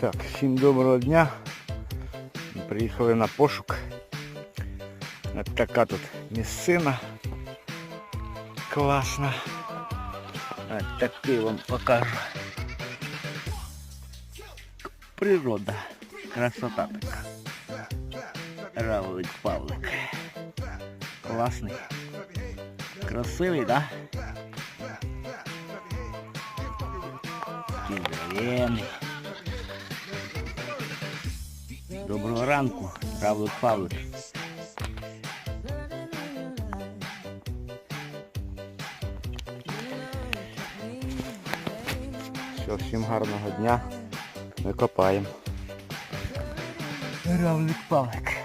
Так, всім доброго дня. Приїхали на пошук. От така тут місцина. Класна. От такий вам покажу. Природа. Красота така. Равлик Павлик. Класний. Красивий, да? Такий Доброго ранку, Равлик Павлик. Все, всім гарного дня. Ми копаємо. Равлик Павлик.